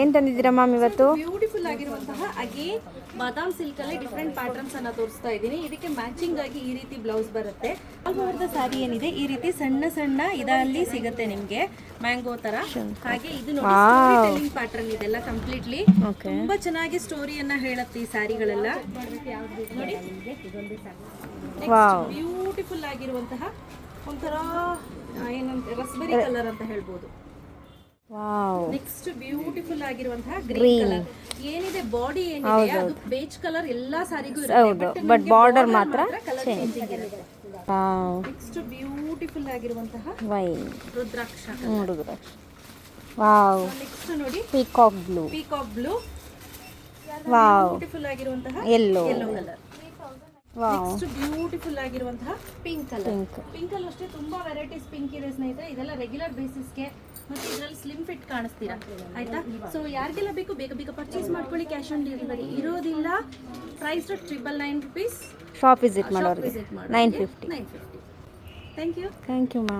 ಏನು ತಂದಿದ್ದೀರಾ ಮ್ಯಾಮ್ ಇವತ್ತು? ಬ್ಯೂಟಿಫುಲ್ ಆಗಿರುವಂತಹ ಅಗೇನ್ ಬಾದಾಮ್ ಸಿಲ್ಕ್ ಅಲ್ಲಿ ಡಿಫ್ರೆಂಟ್ ಪ್ಯಾಟರ್ನ್ಸ್ ಅನ್ನ ತೋರಿಸ್ತಾ ಇದ್ದೀನಿ. ಇದಕ್ಕೆ ಮ್ಯಾಚಿಂಗ್ ಆಗಿ ಈ ರೀತಿ ಬ್ಲೌಸ್ ಬರುತ್ತೆ. ಅಲ್ವರ್ದ ಸಾರಿ ಏನಿದೆ ಈ ರೀತಿ ಸಣ್ಣ ಸಣ್ಣ ಇದರಲ್ಲಿ ಸಿಗುತ್ತೆ ನಿಮ್ಗೆ. ಮ್ಯಾಂಗೋ ತರ. ಹಾಗೆ ಇದು ನೋಡಿ ಪ್ಯಾಟರ್ನ್ ಇದೆಲ್ಲ ಕಂಪ್ಲೀಟ್ಲಿ ತುಂಬಾ ಚೆನ್ನಾಗಿ ಸ್ಟೋರಿಯನ್ನ ಹೇಳುತ್ತೆ ಈ ಸಾರಿಗಳೆಲ್ಲ. ನೋಡಿ. ಬ್ಯೂಟಿಫುಲ್ ಆಗಿರುವಂತಹ ಒಂಥರ ಏನಂತ ರಸ್ಬೆರಿ ಕಲರ್ ಅಂತ ಹೇಳ್ಬೋದು. ವಾವ್ ನೆಕ್ಸ್ಟ್ ಬ್ಯೂಟಿಫುಲ್ ಆಗಿರುವಂತಹ ಗ್ರೀನ್ ಕಲರ್ ಏನಿದೆ ಬಾಡಿ ಏನಿದೆ ಅದು ಬೇಜ್ ಕಲರ್ ಎಲ್ಲಾ ಸಾರಿಗೂ ಇರುತ್ತೆ. ಬಟ್ ಬಾರ್ಡರ್ ಮಾತ್ರ ಚೇಂಜ್ ನೆಕ್ಸ್ಟ್ ಬ್ಯೂಟಿಫುಲ್ ಆಗಿರುವಂತಹ ವೈನ್ ರುದ್ರಾಕ್ಷ. ಹುಡುಗರು ವಾವ್ ನೆಕ್ಸ್ಟ್ ನೋಡಿ. Peacock blue peacock blue wow beautiful ಆಗಿರುವಂತಹ yellow yellow colour next beautiful ಆಗಿರುವಂತಹ ಪಿಂಕ್ ಕಲರ್ ಪಿಂಕ್ ಪಿಂಕ್ ಅಲ್ಲಿ ಅಷ್ಟೇ ತುಂಬಾ ವೆರೈಟೀಸ್ ಪಿಂಕ್ ಇದೆ ಸ್ನೇಹಿತರೆ. ಇದೆಲ್ಲ ರೆಗ್ಯುಲರ್ ಬೇಸಿಸ್ಗೆ ಮತ್ತೆ ಇದರಲ್ಲಿ ಸ್ಲಿಮ್ ಫಿಟ್ ಕಾಣಿಸ್ತೀರಾ? ಆಯ್ತಾ? ಸೊ ಯಾರಿಗೆಲ್ಲ ಬೇಕು ಬೇಗ ಬೇಗ ಪರ್ಚೇಸ್ ಮಾಡ್ಕೊಳ್ಳಿ ಕ್ಯಾಶ್ ಆನ್ ಡೆಲಿವರಿ ಇರೋದಿಲ್ಲ price triple nine rupees shop visit ಮಾಡೋರಿಗೆ. Visit nine fifty nine fifty thank you thank you ma'am